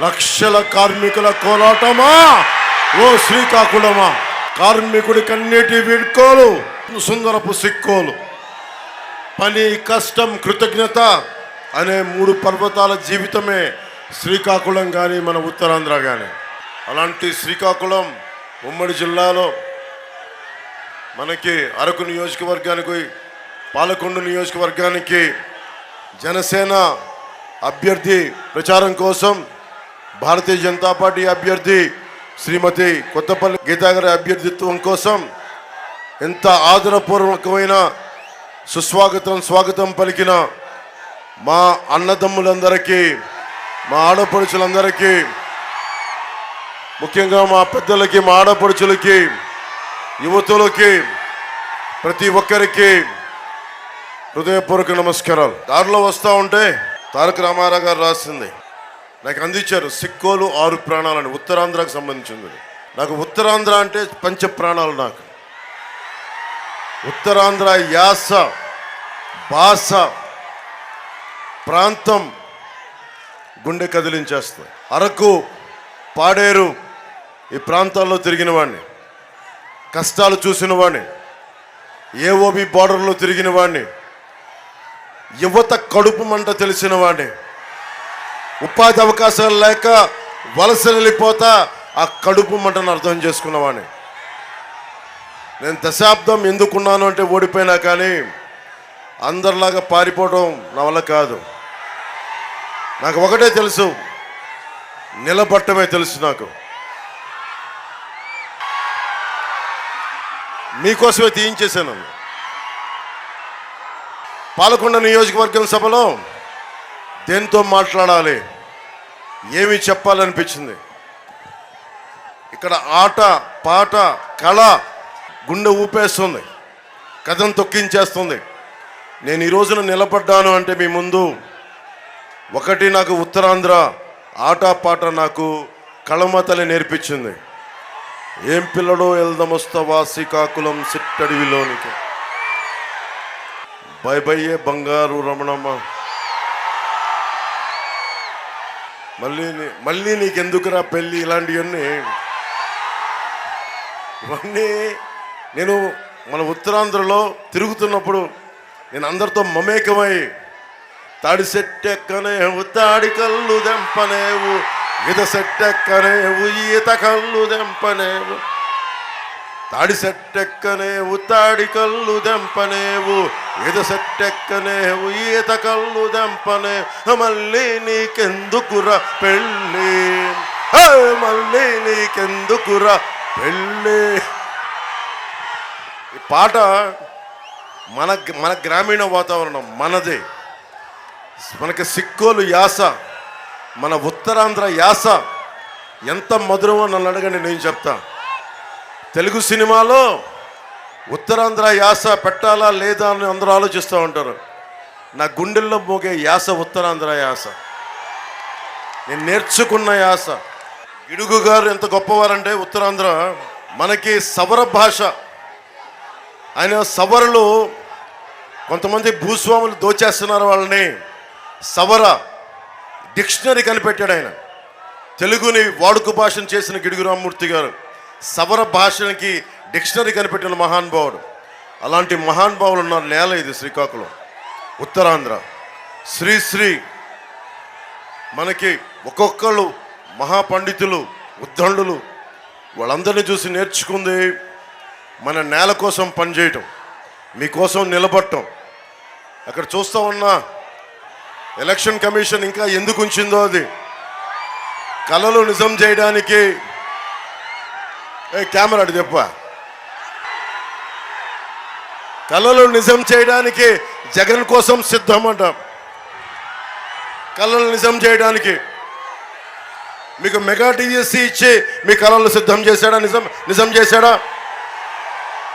లక్షల కార్మికుల కోలాటమా? ఓ శ్రీకాకుళమా? కార్మికుడి కన్నీటి వీడ్కోలు సుందరపు సిక్కోలు. పని కష్టం కృతజ్ఞత అనే మూడు పర్వతాల జీవితమే శ్రీకాకుళం కానీ మన ఉత్తరాంధ్ర కానీ అలాంటి శ్రీకాకుళం ఉమ్మడి జిల్లాలో మనకి అరకు నియోజకవర్గానికి పాలకొండ నియోజకవర్గానికి జనసేన అభ్యర్థి ప్రచారం కోసం భారతీయ జనతా పార్టీ అభ్యర్థి శ్రీమతి కొత్తపల్లి గీతాగర అభ్యర్థిత్వం కోసం ఎంత ఆదరపూర్వకమైన సుస్వాగతం స్వాగతం పలికిన మా అన్నదమ్ములందరికీ మా ఆడపడుచులందరికీ ముఖ్యంగా మా పెద్దలకి మా ఆడపడుచులకి యువతులకి ప్రతి ఒక్కరికి హృదయపూర్వక నమస్కారాలు. దారిలో వస్తూ ఉంటే తారక రామారావు గారు రాసింది. నాకు అందించారు సిక్కోలు ఆరు ప్రాణాలని ఉత్తరాంధ్రకు సంబంధించింది. నాకు ఉత్తరాంధ్ర అంటే పంచ ప్రాణాలు నాకు. ఉత్తరాంధ్ర యాస భాష ప్రాంతం గుండె కదిలించేస్తుంది అరకు పాడేరు ఈ ప్రాంతాల్లో తిరిగిన వాడిని కష్టాలు చూసిన వాడిని ఏఓబి బార్డర్లో తిరిగిన వాడిని యువత కడుపు మంట తెలిసిన వాడిని ఉపాధి అవకాశాలు లేక వలస వెళ్ళిపోతా ఆ కడుపు మంటను అర్థం చేసుకున్నవాడిని. నేను దశాబ్దం ఎందుకున్నాను అంటే ఓడిపోయినా కానీ అందరిలాగా పారిపోవడం నా వల్ల కాదు. నాకు ఒకటే తెలుసు నిలబట్టమే తెలుసు నాకు. మీకోసమే తీయించేశాను పాలకొండ నియోజకవర్గం సభలో దేంతో మాట్లాడాలి? ఏమి చెప్పాలనిపించింది? ఇక్కడ ఆట పాట కళ గుండె ఊపేస్తుంది కథం తొక్కించేస్తుంది. నేను ఈ రోజున నిలబడ్డాను అంటే మీ ముందు ఒకటి నాకు ఉత్తరాంధ్ర ఆట పాట నాకు కళమతలి నేర్పించింది. ఏం పిల్లడో ఎల్దమొస్తవా శ్రీకాకుళం సిట్టడివిలోనికి. బై బయ్యే బంగారు రమణమ్మ. మళ్ళీ నీ- మళ్ళీ నీకెందుకురా పెళ్ళి ఇలాంటివన్నీ? ఇవన్నీ నేను మన ఉత్తరాంధ్రలో తిరుగుతున్నప్పుడు నేను అందరితో మమేకమై తాడి సెట్టెక్కనేవు తాడి కళ్ళు దెంపనేవు ఈత సెట్టెక్కనేవు ఈత కళ్ళు దెంపనేవు తాడి సెట్టెక్కనేవు తాడి కళ్ళు దెంపనేవు ఈత సెట్టెక్కనేవు ఈత కళ్ళు దెంపనే మళ్ళీ నీకెందుకురా పెళ్ళి? మళ్ళీ నీకెందుకురా పెళ్ళి? ఈ పాట మన మన గ్రామీణ వాతావరణం మనదే. మనకి సిక్కోలు యాస మన ఉత్తరాంధ్ర యాస. ఎంత మధురమో నన్ను అడగండి నేను చెప్తాను తెలుగు సినిమాలో ఉత్తరాంధ్ర యాస పెట్టాలా లేదా అని అందరూ ఆలోచిస్తూ ఉంటారు. నా గుండెల్లో మోగే యాస ఉత్తరాంధ్ర యాస. నేను నేర్చుకున్న యాస. ఇడుగు గారు ఎంత గొప్పవారంటే ఉత్తరాంధ్ర మనకి సవర భాష. ఆయన సవరలు కొంతమంది భూస్వాములు దోచేస్తున్నారు వాళ్ళని. సవర డిక్షనరీ కనిపెట్టాడు ఆయన. తెలుగుని వాడుక భాషను చేసిన గిడుగురామ్మూర్తి గారు. సవర భాషకి డిక్షనరీ కనిపెట్టిన మహానుభావుడు. అలాంటి మహానుభావులు ఉన్న నేల ఇది శ్రీకాకుళం ఉత్తరాంధ్ర. శ్రీశ్రీ మనకి ఒక్కొక్కళ్ళు మహాపండితులు ఉద్దండులు వాళ్ళందరినీ చూసి నేర్చుకుంది మన నేల కోసం పనిచేయటం మీకోసం నిలబడటం. అక్కడ చూస్తూ ఉన్నా ఎలక్షన్ కమిషన్ ఇంకా ఎందుకు ఉంచిందో అది. కళలు నిజం చేయడానికి కెమెరా చెప్ప. కళలు నిజం చేయడానికి జగన్ కోసం సిద్ధం అంట కళలు నిజం చేయడానికి. మీకు మెగా టీజీసీ ఇచ్చి మీ కళలు సిద్ధం చేశాడా? నిజం నిజం చేశాడా?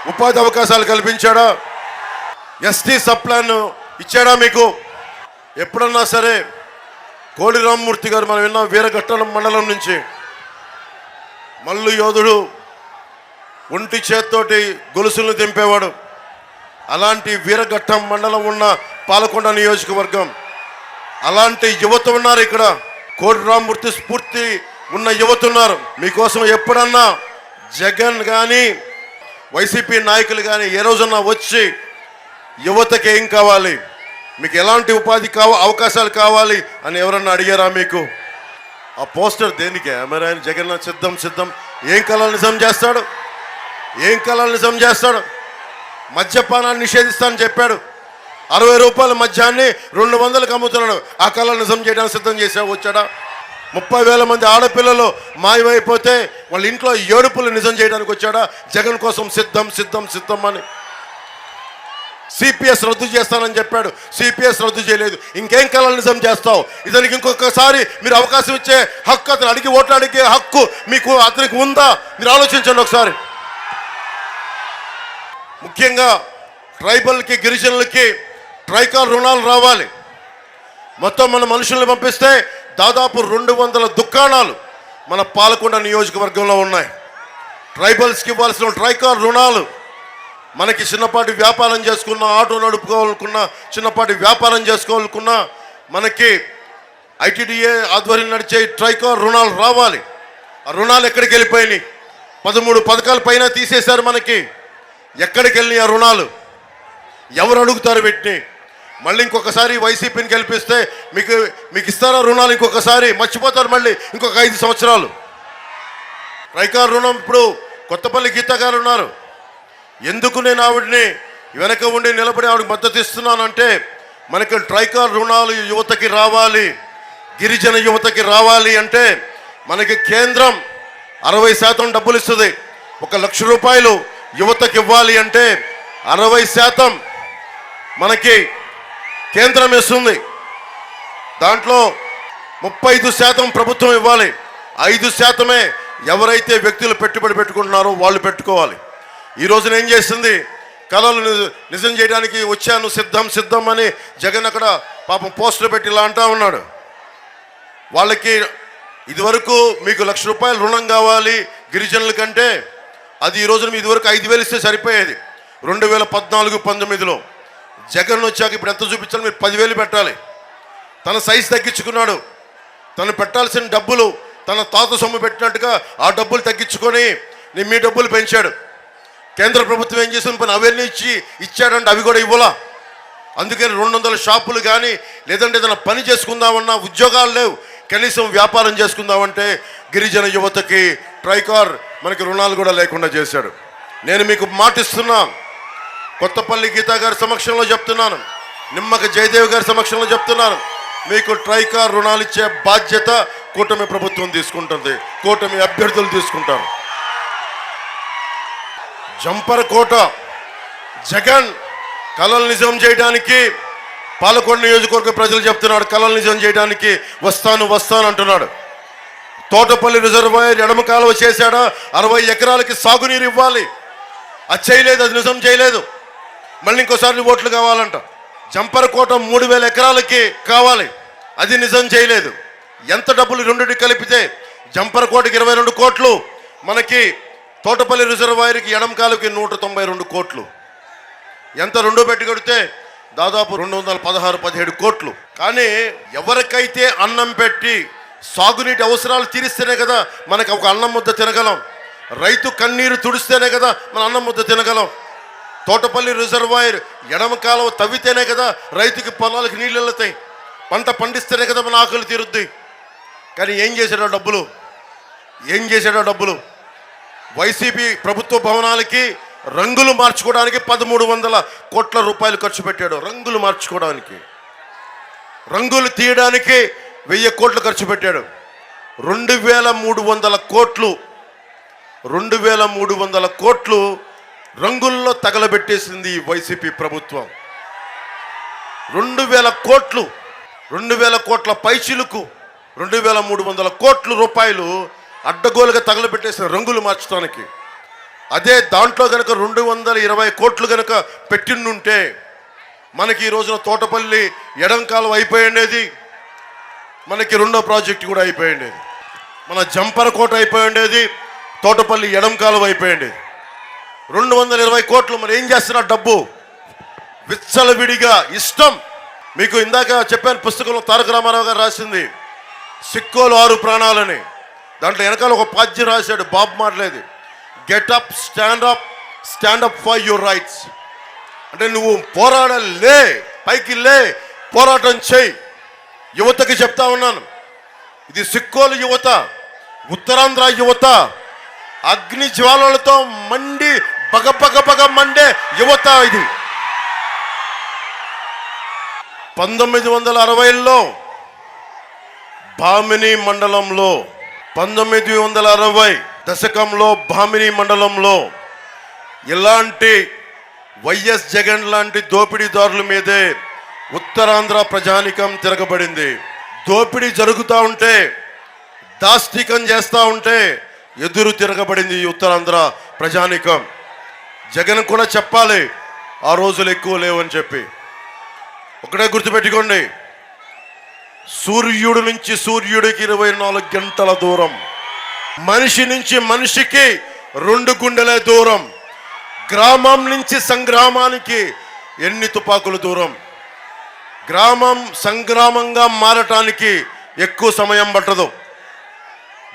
ఉపాధి అవకాశాలు కల్పించాడా? ఎస్టీ సప్లాన్ ఇచ్చాడా మీకు? ఎప్పుడన్నా సరే కోడి రామ్మూర్తి గారు మనం విన్నాం వీరఘట్టలం మండలం నుంచి. మల్లు యోధుడు ఒంటి చేత్తోటి గొలుసులను దింపేవాడు. అలాంటి వీరఘట్టం మండలం ఉన్న పాలకొండ నియోజకవర్గం. అలాంటి యువత ఉన్నారు ఇక్కడ. కోటి స్ఫూర్తి ఉన్న యువత ఉన్నారు. మీకోసం ఎప్పుడన్నా జగన్ కానీ వైసీపీ నాయకులు కానీ ఏ రోజన్నా వచ్చి యువతకి ఏం కావాలి? మీకు ఎలాంటి ఉపాధి కావ అవకాశాలు కావాలి అని ఎవరన్నా అడిగారా మీకు? ఆ పోస్టర్ దేనికి? మరి ఆయన సిద్ధం సిద్ధం. ఏం కళలు నిజం చేస్తాడు? ఏం కళలు నిజం చేస్తాడు? మద్యపానాన్ని నిషేధిస్తానని చెప్పాడు. అరవై రూపాయల మద్యాన్ని రెండు వందలకు అమ్ముతున్నాడు. ఆ కళలు నిజం చేయడానికి సిద్ధం చేసావు వచ్చాడా? ముప్పై వేల మంది ఆడపిల్లలు మాయమైపోతే వాళ్ళ ఇంట్లో ఏడుపులు నిజం చేయడానికి వచ్చాడా? జగన్ కోసం సిద్ధం సిద్ధం సిద్ధం అని. సిపిఎస్ రద్దు చేస్తానని చెప్పాడు. సిపిఎస్ రద్దు చేయలేదు. ఇంకేం కళలు నిజం చేస్తావు? ఇతనికి ఇంకొకసారి మీరు అవకాశం ఇచ్చే హక్కు అతను అడిగి ఓట్లు అడిగే హక్కు మీకు అతనికి ఉందా? మీరు ఆలోచించండి ఒకసారి. ముఖ్యంగా ట్రైబల్కి గిరిజనులకి ట్రైకాల్ రుణాలు రావాలి. మొత్తం మన మనుషుల్ని పంపిస్తే దాదాపు రెండు వందల దుకాణాలు మన పాలకొండ నియోజకవర్గంలో ఉన్నాయి. ట్రైబల్స్కి ఇవ్వాల్సిన ట్రైకాల్ రుణాలు మనకి చిన్నపాటి వ్యాపారం చేసుకున్న ఆటో నడుపుకోవాలనుకున్న చిన్నపాటి వ్యాపారం చేసుకోవాలనుకున్న మనకి ఐటీడీఏ ఆధ్వర్యం నడిచే ట్రైకార్ రుణాలు రావాలి. ఆ రుణాలు ఎక్కడికి వెళ్ళిపోయినాయి? పదమూడు పథకాల పైన తీసేశారు మనకి. ఎక్కడికి వెళ్ళినాయి ఆ రుణాలు? ఎవరు అడుగుతారు వీటిని? మళ్ళీ ఇంకొకసారి వైసీపీని గెలిపిస్తే మీకు మీకు ఇస్తారా రుణాలు ఇంకొకసారి? మర్చిపోతారు మళ్ళీ ఇంకొక ఐదు సంవత్సరాలు. రైకార్ రుణం ఇప్పుడు కొత్తపల్లి గీత గారు ఉన్నారు. ఎందుకు నేను ఆవిడని వెనక ఉండి నిలబడి ఆవిడకి మద్దతు ఇస్తున్నానంటే మనకి ట్రైకార్ రుణాలు యువతకి రావాలి గిరిజన యువతకి రావాలి అంటే మనకి కేంద్రం అరవై శాతం డబ్బులు ఇస్తుంది. ఒక లక్ష రూపాయలు యువతకి ఇవ్వాలి అంటే అరవై శాతం మనకి కేంద్రం ఇస్తుంది దాంట్లో ముప్పై ఐదు శాతం ప్రభుత్వం ఇవ్వాలి. ఐదు శాతమే ఎవరైతే వ్యక్తులు పెట్టుబడి పెట్టుకుంటున్నారో వాళ్ళు పెట్టుకోవాలి. ఈ రోజున ఏం చేస్తుంది? కళలు నిజం చేయడానికి వచ్చాను సిద్ధం సిద్ధం అని జగన్ అక్కడ పాపం పోస్టర్ పెట్టి ఇలా అంటా ఉన్నాడు. వాళ్ళకి ఇదివరకు మీకు లక్ష రూపాయలు రుణం కావాలి గిరిజనుల కంటే అది ఈ రోజున మీ ఇదివరకు ఐదు వేలు ఇస్తే సరిపోయేది. రెండు వేల పద్నాలుగు పంతొమ్మిదిలో జగన్ వచ్చాక ఇప్పుడు ఎంత చూపించాలి మీరు పదివేలు పెట్టాలి. తన సైజు తగ్గించుకున్నాడు. తను పెట్టాల్సిన డబ్బులు తన తాత సొమ్ము పెట్టినట్టుగా ఆ డబ్బులు తగ్గించుకొని నేను మీ డబ్బులు పెంచాడు. కేంద్ర ప్రభుత్వం ఏం చేసింది? పని అవన్నీ ఇచ్చి ఇచ్చాడంటే అవి కూడా ఇవ్వలా? అందుకని రెండు వందల షాపులు కానీ లేదంటే ఏదైనా పని చేసుకుందామన్నా ఉద్యోగాలు లేవు. కనీసం వ్యాపారం చేసుకుందామంటే గిరిజన యువతకి ట్రైకార్ మనకి రుణాలు కూడా లేకుండా చేశాడు. నేను మీకు మాటిస్తున్నా కొత్తపల్లి గీతా గారి సమక్షంలో చెప్తున్నాను నిమ్మక జయదేవ్ గారి సమక్షంలో చెప్తున్నాను మీకు ట్రైకార్ రుణాలు ఇచ్చే బాధ్యత కూటమి ప్రభుత్వం తీసుకుంటుంది కూటమి అభ్యర్థులు తీసుకుంటారు. జంపర్ కోట జగన్ కలలు నిజం చేయడానికి పాలకొండ నియోజకవర్గ ప్రజలు చెప్తున్నాడు కళలు నిజం చేయడానికి వస్తాను వస్తాను అంటున్నాడు. తోటపల్లి రిజర్వాయర్ ఎడమ కాలువ చేశాడా? అరవై ఎకరాలకి సాగునీరు ఇవ్వాలి. అది చేయలేదు అది నిజం చేయలేదు. మళ్ళీ ఇంకోసారి ఓట్లు కావాలంట. జంపరకోట మూడు వేల ఎకరాలకి కావాలి. అది నిజం చేయలేదు. ఎంత డబ్బులు రెండుటి కలిపితే జంపరకోటకి ఇరవై రెండు కోట్లు మనకి తోటపల్లి రిజర్వాయర్కి ఎడం కాలుకి నూట తొంభై రెండు కోట్లు. ఎంత రెండో పెట్టి కొడితే దాదాపు రెండు వందల పదహారు పదిహేడు కోట్లు. కానీ ఎవరికైతే అన్నం పెట్టి సాగునీటి అవసరాలు తీరిస్తేనే కదా మనకు ఒక అన్నం ముద్ద తినగలం. రైతు కన్నీరు తుడిస్తేనే కదా మన అన్నం ముద్ద తినగలం. తోటపల్లి రిజర్వాయర్ ఎడమ కాలువ తవ్వితేనే కదా రైతుకి పొలాలకు నీళ్ళు వెళ్తాయి. పంట పండిస్తేనే కదా మన ఆకలి తీరుద్ది. కానీ ఏం చేశాడో డబ్బులు? ఏం చేశాడో డబ్బులు? వైసీపీ ప్రభుత్వ భవనాలకి రంగులు మార్చుకోవడానికి పదమూడు వందల కోట్ల రూపాయలు ఖర్చు పెట్టాడు. రంగులు మార్చుకోవడానికి. రంగులు తీయడానికి వెయ్యి కోట్లు ఖర్చు పెట్టాడు. రెండు వేల మూడు వందల కోట్లు రెండు వేల మూడు వందల కోట్లు రంగుల్లో తగలబెట్టేసింది ఈ వైసీపీ ప్రభుత్వం. రెండు వేల కోట్లు రెండు వేల కోట్ల పైచిలుకు రెండు వేల మూడు వందల కోట్ల రూపాయలు అడ్డగోలుగా తగలబెట్టేసిన రంగులు మార్చడానికి. అదే దాంట్లో కనుక రెండు వందల ఇరవై కోట్లు కనుక పెట్టిండుంటే మనకి ఈ రోజున తోటపల్లి ఎడంకాలం అయిపోయిండేది. మనకి రెండో ప్రాజెక్ట్ కూడా అయిపోయిండేది. మన జంపర్ కోట అయిపోయిండేది. తోటపల్లి ఎడంకాలం అయిపోయిండేది. రెండు వందల ఇరవై కోట్లు మరి ఏం చేస్తున్నా డబ్బు? విచ్చలవిడిగా ఇష్టం. మీకు ఇందాక చెప్పాను పుస్తకంలో తారక రామారావు గారు రాసింది సిక్కోలు ఆరు ప్రాణాలని. దాంట్లో వెనకాల ఒక పాద్యం రాశాడు బాబు మాట్లాడేది. Get up stand up stand up for your rights అంటే నువ్వు పోరాడలే పైకి లే పోరాటం చేయి. యువతకి చెప్తా ఉన్నాను. ఇది సిక్కోలు యువత ఉత్తరాంధ్ర యువత అగ్ని జ్వాలలతో మండి బగ పగ మండే యువత ఇది. పంతొమ్మిది వందల అరవైలో బామిని మండలంలో పంతొమ్మిది వందల అరవై దశకంలో భామిని మండలంలో ఇలాంటి వైఎస్ జగన్ లాంటి దోపిడీదారుల మీదే ఉత్తరాంధ్ర ప్రజానికం తిరగబడింది. దోపిడీ జరుగుతూ ఉంటే దాష్టికం చేస్తూ ఉంటే ఎదురు తిరగబడింది ఈ ఉత్తరాంధ్ర ప్రజానికం. జగన్ కూడా చెప్పాలి ఆ రోజులు ఎక్కువ లేవని చెప్పి. ఒకటే గుర్తుపెట్టుకోండి సూర్యుడు నుంచి సూర్యుడికి ఇరవై నాలుగు గంటల దూరం. మనిషి నుంచి మనిషికి రెండు గుండెల దూరం. గ్రామం నుంచి సంగ్రామానికి ఎన్ని తుపాకులు దూరం. గ్రామం సంగ్రామంగా మారటానికి ఎక్కువ సమయం పట్టదు.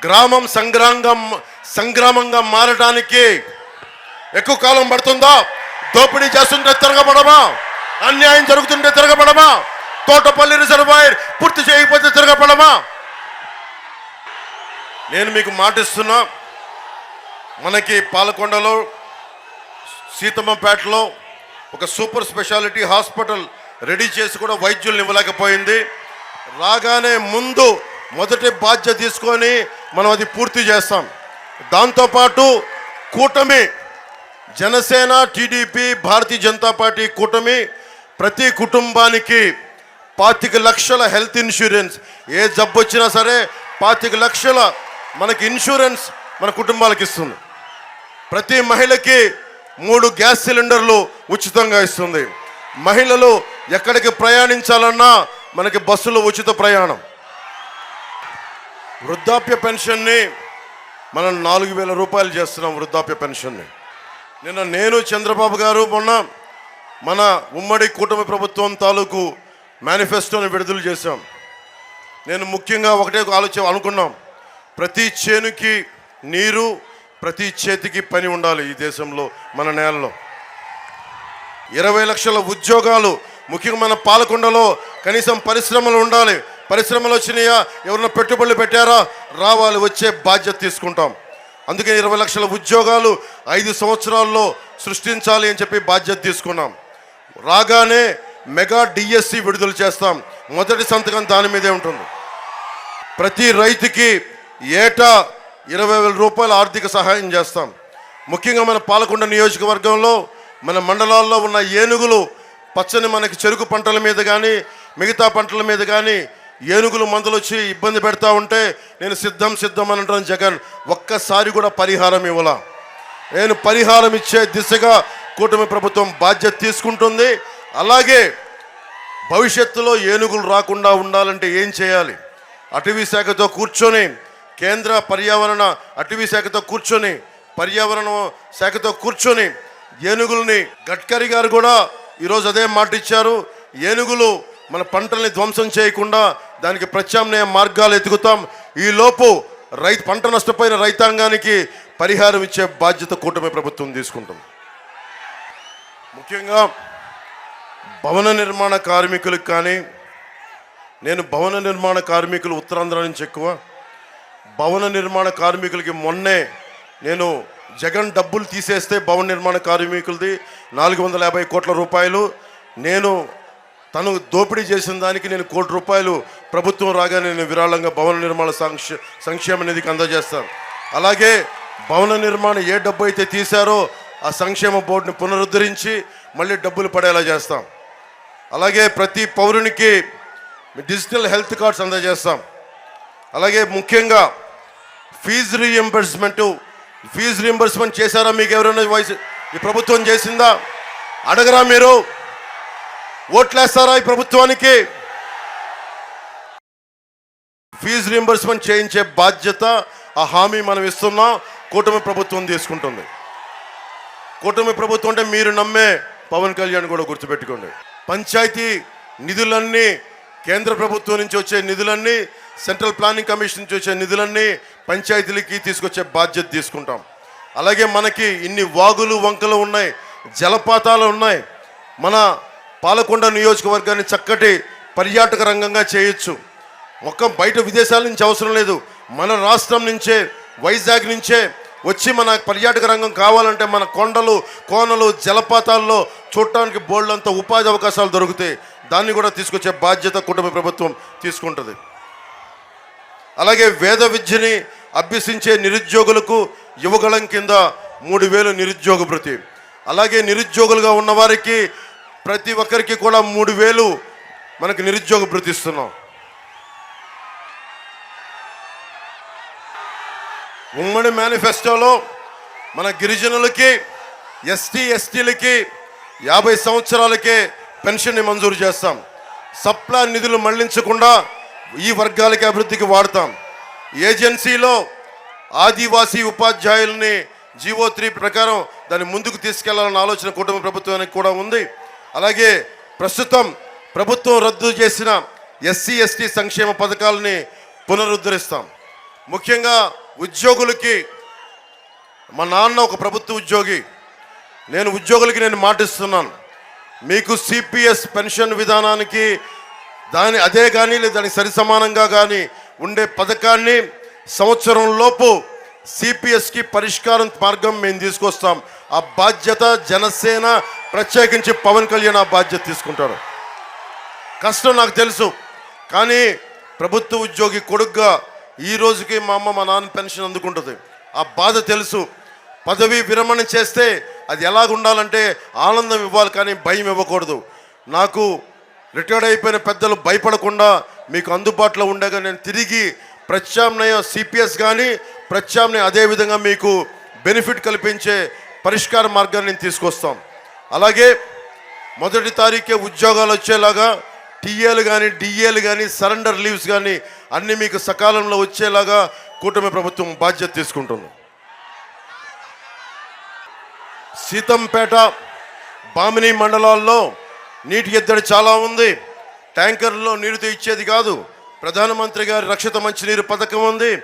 గ్రామం సంగ్రామంగా సంగ్రామంగా మారటానికి ఎక్కువ కాలం పడుతుందా? దోపిడీ చేస్తుంటే తిరగబడమా? అన్యాయం జరుగుతుంటే తిరగబడమా? తోటపల్లి రిజర్వాయర్ పూర్తి చేయకపోతే తిరగబడమా? నేను మీకు మాటిస్తున్నా మనకి పాలకొండలో సీతమ్మపేటలో ఒక సూపర్ స్పెషాలిటీ హాస్పిటల్ రెడీ చేసి కూడా వైద్యులు ఇవ్వలేకపోయింది. రాగానే ముందు మొదటి బాధ్యత తీసుకొని మనం అది పూర్తి చేస్తాం. దాంతోపాటు కూటమి జనసేన టీడీపీ భారతీయ జనతా పార్టీ కూటమి ప్రతి కుటుంబానికి పాతిక లక్షల హెల్త్ ఇన్సూరెన్స్. ఏ జబ్బు వచ్చినా సరే పాతిక లక్షల మనకి ఇన్సూరెన్స్ మన కుటుంబాలకు ఇస్తుంది. ప్రతి మహిళకి మూడు గ్యాస్ సిలిండర్లు ఉచితంగా ఇస్తుంది. మహిళలు ఎక్కడికి ప్రయాణించాలన్నా మనకి బస్సులో ఉచిత ప్రయాణం. వృద్ధాప్య పెన్షన్ని మనం నాలుగు వేల రూపాయలు చేస్తున్నాం వృద్ధాప్య పెన్షన్ని. నిన్న నేను చంద్రబాబు గారు మొన్న మన ఉమ్మడి కూటమి ప్రభుత్వం తాలూకు మేనిఫెస్టోని విడుదల చేశాం. నేను ముఖ్యంగా ఒకటే ఆలోచన అనుకున్నాం. ప్రతి చేనుకి నీరు ప్రతి చేతికి పని ఉండాలి ఈ దేశంలో మన నేలలో. ఇరవై లక్షల ఉద్యోగాలు ముఖ్యంగా మన పాలకొండలో కనీసం పరిశ్రమలు ఉండాలి. పరిశ్రమలు వచ్చినాయా? ఎవరైనా పెట్టుబడులు పెట్టారా? రావాలి వచ్చే బాధ్యత తీసుకుంటాం. అందుకే ఇరవై లక్షల ఉద్యోగాలు ఐదు సంవత్సరాల్లో సృష్టించాలి అని చెప్పి బాధ్యత తీసుకున్నాం. రాగానే మెగా డిఎస్సి విడుదల చేస్తాం. మొదటి సంతకం దాని మీదే ఉంటుంది. ప్రతి రైతుకి ఏటా ఇరవై వేల రూపాయల ఆర్థిక సహాయం చేస్తాం. ముఖ్యంగా మన పాలకొండ నియోజకవర్గంలో మన మండలాల్లో ఉన్న ఏనుగులు పచ్చని మనకి చెరుకు పంటల మీద కానీ మిగతా పంటల మీద కానీ ఏనుగులు మందులు వచ్చి ఇబ్బంది పెడతా ఉంటే నేను సిద్ధం సిద్ధం అని అంటాను జగన్. ఒక్కసారి కూడా పరిహారం ఇవ్వాల. నేను పరిహారం ఇచ్చే దిశగా కూటమి ప్రభుత్వం బాధ్యత తీసుకుంటుంది. అలాగే భవిష్యత్తులో ఏనుగులు రాకుండా ఉండాలంటే ఏం చేయాలి? అటవీ శాఖతో కూర్చొని కేంద్ర పర్యావరణ అటవీ శాఖతో కూర్చొని పర్యావరణ శాఖతో కూర్చొని ఏనుగుల్ని గడ్కరీ గారు కూడా ఈరోజు అదే మాట ఇచ్చారు. ఏనుగులు మన పంటల్ని ధ్వంసం చేయకుండా దానికి ప్రత్యామ్నాయ మార్గాలు ఎతుకుతాం ఈలోపు రైతు పంట నష్టపోయిన రైతాంగానికి పరిహారం ఇచ్చే బాధ్యత కూటమి ప్రభుత్వం తీసుకుంటుంది. ముఖ్యంగా భవన నిర్మాణ కార్మికులకు కానీ నేను భవన నిర్మాణ కార్మికులు ఉత్తరాంధ్ర నుంచి ఎక్కువ. భవన నిర్మాణ కార్మికులకి మొన్నే నేను జగన్ డబ్బులు తీసేస్తే భవన నిర్మాణ కార్మికులది నాలుగు వందల యాభై కోట్ల రూపాయలు. నేను తను దోపిడీ చేసిన దానికి నేను కోటి రూపాయలు. ప్రభుత్వం రాగానే నేను విరాళంగా భవన నిర్మాణ సంక్ష సంక్షేమ నిధికి అందజేస్తాను. అలాగే భవన నిర్మాణం ఏ డబ్బు అయితే తీశారో ఆ సంక్షేమ బోర్డుని పునరుద్ధరించి మళ్ళీ డబ్బులు పడేలా చేస్తాం. అలాగే ప్రతి పౌరునికి డిజిటల్ హెల్త్ కార్డ్స్ అందజేస్తాం. అలాగే ముఖ్యంగా ఫీజు రీఎంబర్స్మెంట్ ఫీజు రీఎంబర్స్మెంట్ చేశారా మీకు ఎవరైనా వయసు ఈ ప్రభుత్వం చేసిందా? అడగరా మీరు? ఓట్లేస్తారా ఈ ప్రభుత్వానికి? ఫీజు రీఎంబర్స్మెంట్ చేయించే బాధ్యత ఆ హామీ మనం ఇస్తున్నాం కూటమి ప్రభుత్వం తీసుకుంటుంది. కూటమి ప్రభుత్వం అంటే మీరు నమ్మే పవన్ కళ్యాణ్ కూడా గుర్తుపెట్టుకోండి. పంచాయతీ నిధులన్నీ కేంద్ర ప్రభుత్వం నుంచి వచ్చే నిధులన్నీ సెంట్రల్ ప్లానింగ్ కమిషన్ నుంచి వచ్చే నిధులన్నీ పంచాయతీలకి తీసుకొచ్చే బాధ్యత తీసుకుంటాం. అలాగే మనకి ఇన్ని వాగులు వంకలు ఉన్నాయి జలపాతాలు ఉన్నాయి. మన పాలకొండ నియోజకవర్గాన్ని చక్కటి పర్యాటక రంగంగా చేయొచ్చు. ఒక్క బయట విదేశాల నుంచి అవసరం లేదు. మన రాష్ట్రం నుంచే వైజాగ్ నుంచే వచ్చి మన పర్యాటక రంగం కావాలంటే మన కొండలు కోనలు జలపాతాల్లో చూడటానికి బోల్డంత ఉపాధి అవకాశాలు దొరుకుతాయి. దాన్ని కూడా తీసుకొచ్చే బాధ్యత కుటుంబ ప్రభుత్వం తీసుకుంటుంది. అలాగే వేద విద్యని అభ్యసించే నిరుద్యోగులకు యువగళం కింద మూడు వేలు నిరుద్యోగ భృతి. అలాగే నిరుద్యోగులుగా ఉన్నవారికి ప్రతి ఒక్కరికి కూడా మూడు వేలు మనకు నిరుద్యోగ భృతి ఇస్తున్నాం. ఉమ్మడి మేనిఫెస్టోలో మన గిరిజనులకి ఎస్టీ ఎస్టీలకి యాభై సంవత్సరాలకే పెన్షన్ని మంజూరు చేస్తాం. సప్లా నిధులు మళ్ళించకుండా ఈ వర్గాలకి అభివృద్ధికి వాడతాం. ఏజెన్సీలో ఆదివాసీ ఉపాధ్యాయుల్ని జీవో త్రీ ప్రకారం దాన్ని ముందుకు తీసుకెళ్ళాలన్న ఆలోచన కుటుంబ ప్రభుత్వానికి కూడా ఉంది. అలాగే ప్రస్తుతం ప్రభుత్వం రద్దు చేసిన ఎస్సీ ఎస్టీ సంక్షేమ పథకాలని పునరుద్ధరిస్తాం. ముఖ్యంగా ఉద్యోగులకి మా నాన్న ఒక ప్రభుత్వ ఉద్యోగి. నేను ఉద్యోగులకి నేను మాటిస్తున్నాను. మీకు సిపిఎస్ పెన్షన్ విధానానికి దాని అదే కానీ లేదా దానికి సరి సమానంగా కానీ ఉండే పథకాన్ని సంవత్సరం లోపు సిపిఎస్కి పరిష్కారం మార్గం మేము తీసుకొస్తాం. ఆ బాధ్యత జనసేన ప్రత్యేకించి పవన్ కళ్యాణ్ ఆ బాధ్యత తీసుకుంటాడు కష్టం నాకు తెలుసు. కానీ ప్రభుత్వ ఉద్యోగి కొడుగ్గా ఈ రోజుకి మా అమ్మ మా నాన్న పెన్షన్ అందుకుంటుంది. ఆ బాధ తెలుసు. పదవి విరమణ చేస్తే అది ఎలాగుండాలంటే ఆనందం ఇవ్వాలి కానీ భయం ఇవ్వకూడదు. నాకు రిటైర్డ్ అయిపోయిన పెద్దలు భయపడకుండా మీకు అందుబాటులో ఉండగా నేను తిరిగి ప్రత్యామ్నాయ సిపిఎస్ కానీ ప్రత్యామ్నాయ అదేవిధంగా మీకు బెనిఫిట్ కల్పించే పరిష్కార మార్గాన్ని నేను తీసుకొస్తాం. అలాగే మొదటి తారీఖే ఉద్యోగాలు వచ్చేలాగా టీఏలు కానీ డిఏలు కానీ సరెండర్ లీవ్స్ కానీ అన్నీ మీకు సకాలంలో వచ్చేలాగా కూటమి ప్రభుత్వం బాధ్యత తీసుకుంటుంది. సీతంపేట బామిని మండలాల్లో నీటి ఎద్దడి చాలా ఉంది. ట్యాంకర్లో నీరు ఇచ్చేది కాదు. ప్రధానమంత్రి గారి రక్షిత మంచినీరు పథకం ఉంది.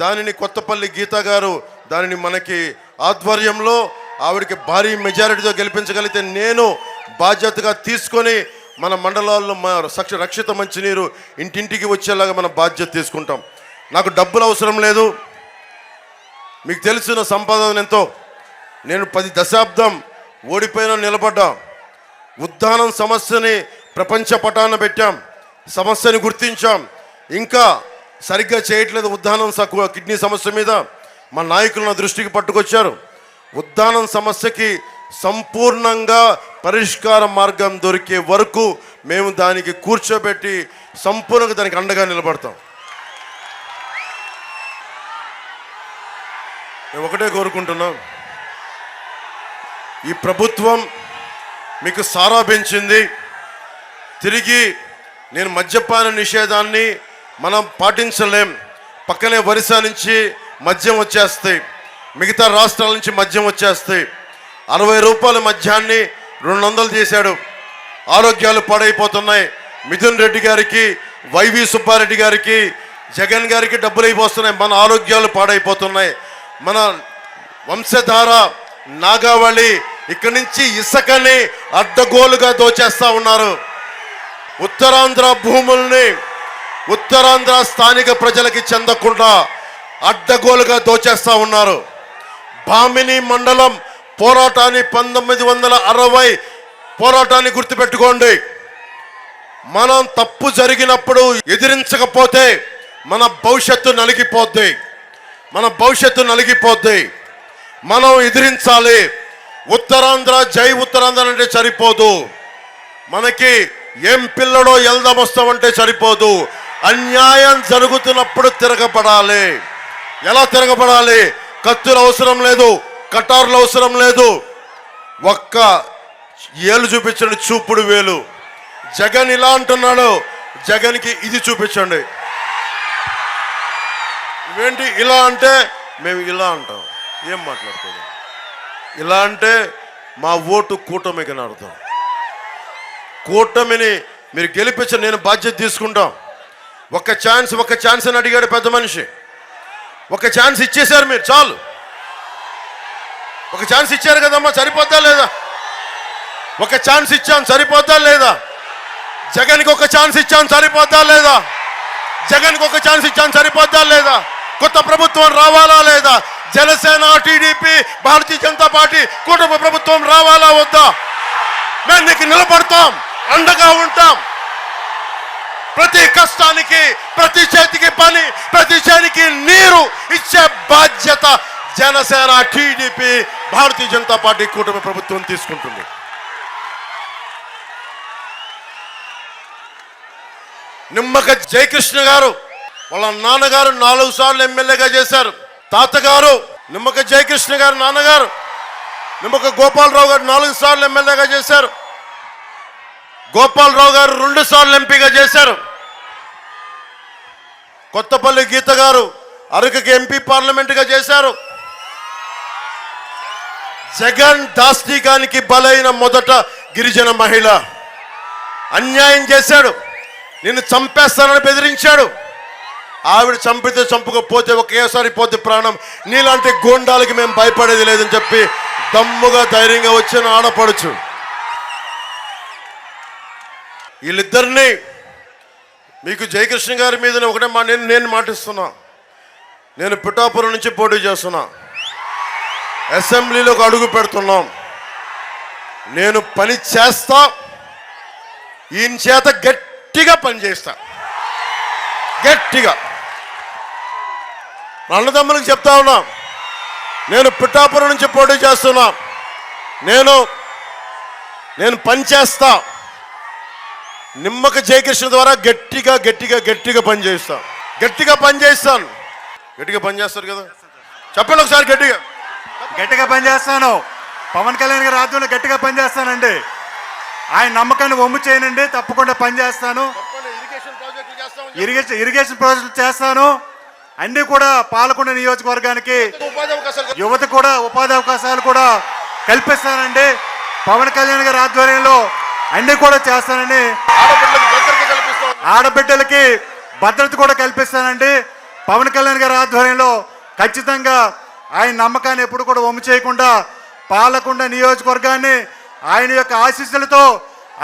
దానిని కొత్తపల్లి గీత గారు దానిని మనకి ఆధ్వర్యంలో ఆవిడకి భారీ మెజారిటీతో గెలిపించగలిగితే నేను బాధ్యతగా తీసుకొని మన మండలాల్లో మా రక్ష రక్షిత మంచినీరు ఇంటింటికి వచ్చేలాగా మన బాధ్యత తీసుకుంటాం. నాకు డబ్బులు అవసరం లేదు. మీకు తెలిసిన సంపాదన ఎంతో నేను పది దశాబ్దం ఓడిపోయిన నిలబడ్డా. ఉద్దానం సమస్యని ప్రపంచ పటాన పెట్టాం సమస్యని గుర్తించాం. ఇంకా సరిగ్గా చేయట్లేదు ఉద్దానం స- కిడ్నీ సమస్య మీద. మా నాయకులు నా దృష్టికి పట్టుకొచ్చారు. ఉద్దానం సమస్యకి సంపూర్ణంగా పరిష్కార మార్గం దొరికే వరకు మేము దానికి కూర్చోబెట్టి సంపూర్ణంగా దానికి అండగా నిలబడతాం. మేము ఒకటే కోరుకుంటున్నాం. ఈ ప్రభుత్వం మీకు సారా పెంచింది. తిరిగి నేను మద్యపాన నిషేధాన్ని మనం పాటించలేం. పక్కనే ఒరిస్సా నుంచి మద్యం వచ్చేస్తాయి. మిగతా రాష్ట్రాల నుంచి మద్యం వచ్చేస్తాయి. అరవై రూపాయల మద్యాన్ని రెండు వందలు చేశాడు ఆరోగ్యాలు పాడైపోతున్నాయి. మిథున్ రెడ్డి గారికి వైవి సుబ్బారెడ్డి గారికి జగన్ గారికి డబ్బులు అయిపోతున్నాయి మన ఆరోగ్యాలు పాడైపోతున్నాయి. మన వంశధార నాగావళి ఇక్కడి నుంచి ఇసుకని అడ్డగోలుగా దోచేస్తా ఉన్నారు. ఉత్తరాంధ్ర భూముల్ని ఉత్తరాంధ్ర స్థానిక ప్రజలకి చెందకుండా అడ్డగోలుగా దోచేస్తా ఉన్నారు. భామిని మండలం పోరాటాన్ని పంతొమ్మిది వందల అరవై పోరాటాన్ని గుర్తుపెట్టుకోండి. మనం తప్పు జరిగినప్పుడు ఎదిరించకపోతే మన భవిష్యత్తు నలిగిపోద్ది. మన భవిష్యత్తు నలిగిపోద్ది. మనం ఎదిరించాలి. ఉత్తరాంధ్ర జై ఉత్తరాంధ్ర అంటే సరిపోదు. మనకి ఏం పిల్లడో ఎల్దామొస్తామంటే సరిపోదు. అన్యాయం జరుగుతున్నప్పుడు తిరగబడాలి. ఎలా తిరగబడాలి? కత్తులు అవసరం లేదు కటార్లు అవసరం లేదు. ఒక్క ఏలు చూపించండి చూపుడు వేలు. జగన్ ఇలా అంటున్నాడు జగన్కి ఇది చూపించండి. ఇవేంటి ఇలా అంటే మేము ఇలా అంటాం. ఏం మాట్లాడుతుంది ఇలా అంటే మా ఓటు కూటమికి అని అర్థం. కూటమిని మీరు గెలిపించి నేను బాధ్యత తీసుకుంటాం. ఒక ఛాన్స్ ఒక ఛాన్స్ అని అడిగాడు పెద్ద మనిషి. ఒక ఛాన్స్ ఇచ్చేశారు మీరు చాలు. ఒక ఛాన్స్ ఇచ్చారు కదమ్మా సరిపోతా లేదా? ఒక ఛాన్స్ ఇచ్చాం సరిపోతా లేదా? జగన్కి ఒక ఛాన్స్ ఇచ్చాం సరిపోతా లేదా? జగన్కి ఒక ఛాన్స్ ఇచ్చాం సరిపోతా లేదా? కొత్త ప్రభుత్వం రావాలా లేదా? జనసేన టీడీపీ భారతీయ జనతా పార్టీ కుటుంబ ప్రభుత్వం రావాలా వద్దా? మేము నీకు నిలబడతాం అండగా ఉంటాం. ప్రతి కష్టానికి ప్రతి చేతికి పని ప్రతి చేతికి నీరు ఇచ్చే బాధ్యత జనసేన టీడీపీ భారతీయ జనతా పార్టీ కూటమి ప్రభుత్వం తీసుకుంటుంది. నిమ్మక జయకృష్ణ గారు వాళ్ళ నాన్నగారు నాలుగు సార్లు ఎమ్మెల్యేగా చేశారు. తాతగారు నిమ్మక జయకృష్ణ గారు నాన్నగారు నిమ్మక గోపాలరావు గారు నాలుగు సార్లు ఎమ్మెల్యేగా చేశారు. గోపాలరావు గారు రెండు సార్లు ఎంపీగా చేశారు. కొత్తపల్లి గీత గారు అరకుకి ఎంపీ పార్లమెంటుగా చేశారు. జగన్ దాస్తికానికి బలైన మొదట గిరిజన మహిళ. అన్యాయం చేశాడు. నిన్ను చంపేస్తానని బెదిరించాడు. ఆవిడ చంపితే చంపుకపోతే ఒకేసారి పోతే ప్రాణం. నీలాంటి గోండాలకి మేము భయపడేది లేదని చెప్పి దమ్ముగా ధైర్యంగా వచ్చిన ఆడపడుచు. వీళ్ళిద్దరిని మీకు జయకృష్ణ గారి మీద ఒకటే మా నేను నేను మాటిస్తున్నా. నేను పిఠాపురం నుంచి పోటీ చేస్తున్నా. అసెంబ్లీలోకి అడుగు పెడుతున్నాం. నేను పని చేస్తా. ఈయన చేత గట్టిగా పని చేస్తా. గట్టిగా. అన్నదమ్ములకు చెప్తా ఉన్నా. నేను పిఠాపురం నుంచి పోటీ చేస్తున్నా. నేను నేను పని చేస్తా. నిమ్మక జయకృష్ణ ద్వారా గట్టిగా గట్టిగా గట్టిగా పని చేస్తా గట్టిగా పని చేస్తాను గట్టిగా పని చేస్తారు కదా? చెప్పండి ఒకసారి గట్టిగా. గట్టిగా పనిచేస్తాను పవన్ కళ్యాణ్ గారి ఆధ్వర్యంలో గట్టిగా పనిచేస్తానండి ఆయన నమ్మకాన్ని ఒమ్ము చేయనండి తప్పకుండా పనిచేస్తాను ఇరిగేషన్ ఇరిగేషన్ ప్రాజెక్టులు చేస్తాను. అన్నీ కూడా పాలకొండ నియోజకవర్గానికి యువత కూడా ఉపాధి అవకాశాలు కూడా కల్పిస్తానండి. పవన్ కళ్యాణ్ గారి ఆధ్వర్యంలో అన్నీ కూడా చేస్తానని ఆడబిడ్డలకి భద్రత కూడా కల్పిస్తానండి. పవన్ కళ్యాణ్ గారి ఆధ్వర్యంలో ఖచ్చితంగా ఆయన నమ్మకాన్ని ఎప్పుడు కూడా వమ్ము చేయకుండా పాలకొండ నియోజకవర్గాన్ని ఆయన యొక్క ఆశీస్సులతో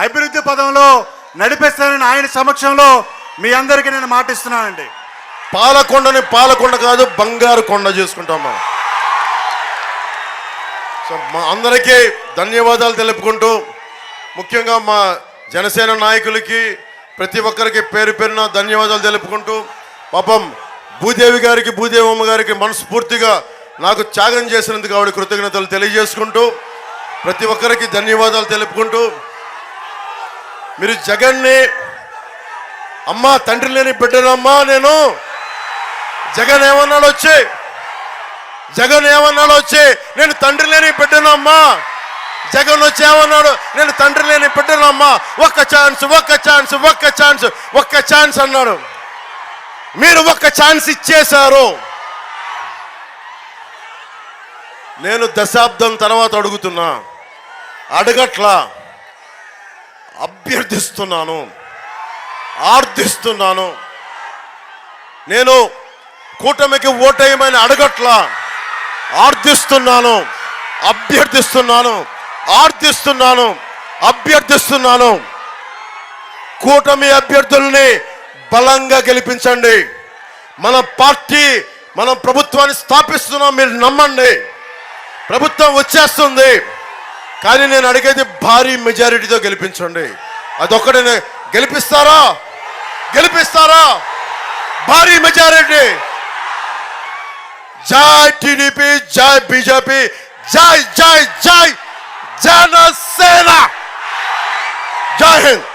అభివృద్ధి పదంలో నడిపిస్తానని ఆయన సమక్షంలో మీ అందరికీ నేను మాటిస్తున్నానండి. పాలకొండని పాలకొండ కాదు బంగారు కొండ చేసుకుంటాం మనం. సో మా అందరికీ ధన్యవాదాలు తెలుపుకుంటూ ముఖ్యంగా మా జనసేన నాయకులకి ప్రతి ఒక్కరికి పేరు పేరున ధన్యవాదాలు తెలుపుకుంటూ పాపం భూదేవి గారికి భూదేవమ్మ గారికి మనస్ఫూర్తిగా నాకు త్యాగం చేసినందుకు ఆవిడ కృతజ్ఞతలు తెలియజేసుకుంటూ ప్రతి ఒక్కరికి ధన్యవాదాలు తెలుపుకుంటూ మీరు జగన్ని అమ్మ తండ్రి లేని బిడ్డనమ్మా నేను. జగన్ ఏమన్నాడు వచ్చి? జగన్ ఏమన్నాడు వచ్చి? నేను తండ్రి లేని బిడ్డనమ్మా. జగన్ వచ్చి ఏమన్నాడు? నేను తండ్రి లేని బిడ్డనమ్మా. ఒక్క ఛాన్స్ ఒక్క ఛాన్స్ ఒక్క ఛాన్స్ ఒక్క ఛాన్స్ అన్నాడు. మీరు ఒక్క ఛాన్స్ ఇచ్చేశారు. నేను దశాబ్దం తర్వాత అడుగుతున్నా. అడగట్లా. అభ్యర్థిస్తున్నాను. ఆర్థిస్తున్నాను నేను కూటమికి ఓటేయమని అడగట్లా. ఆర్థిస్తున్నాను అభ్యర్థిస్తున్నాను ఆర్థిస్తున్నాను అభ్యర్థిస్తున్నాను. కూటమి అభ్యర్థుల్ని బలంగా గెలిపించండి. మన పార్టీ మనం ప్రభుత్వాన్ని స్థాపిస్తున్నాం మీరు నమ్మండి. ప్రభుత్వం వచ్చేస్తుంది కానీ నేను అడిగేది భారీ మెజారిటీతో గెలిపించండి. అదొక్కడే గెలిపిస్తారా? గెలిపిస్తారా? భారీ మెజారిటీ. జై టీడీపీ జై బీజేపీ జై జై జై జనసేన జై హింద్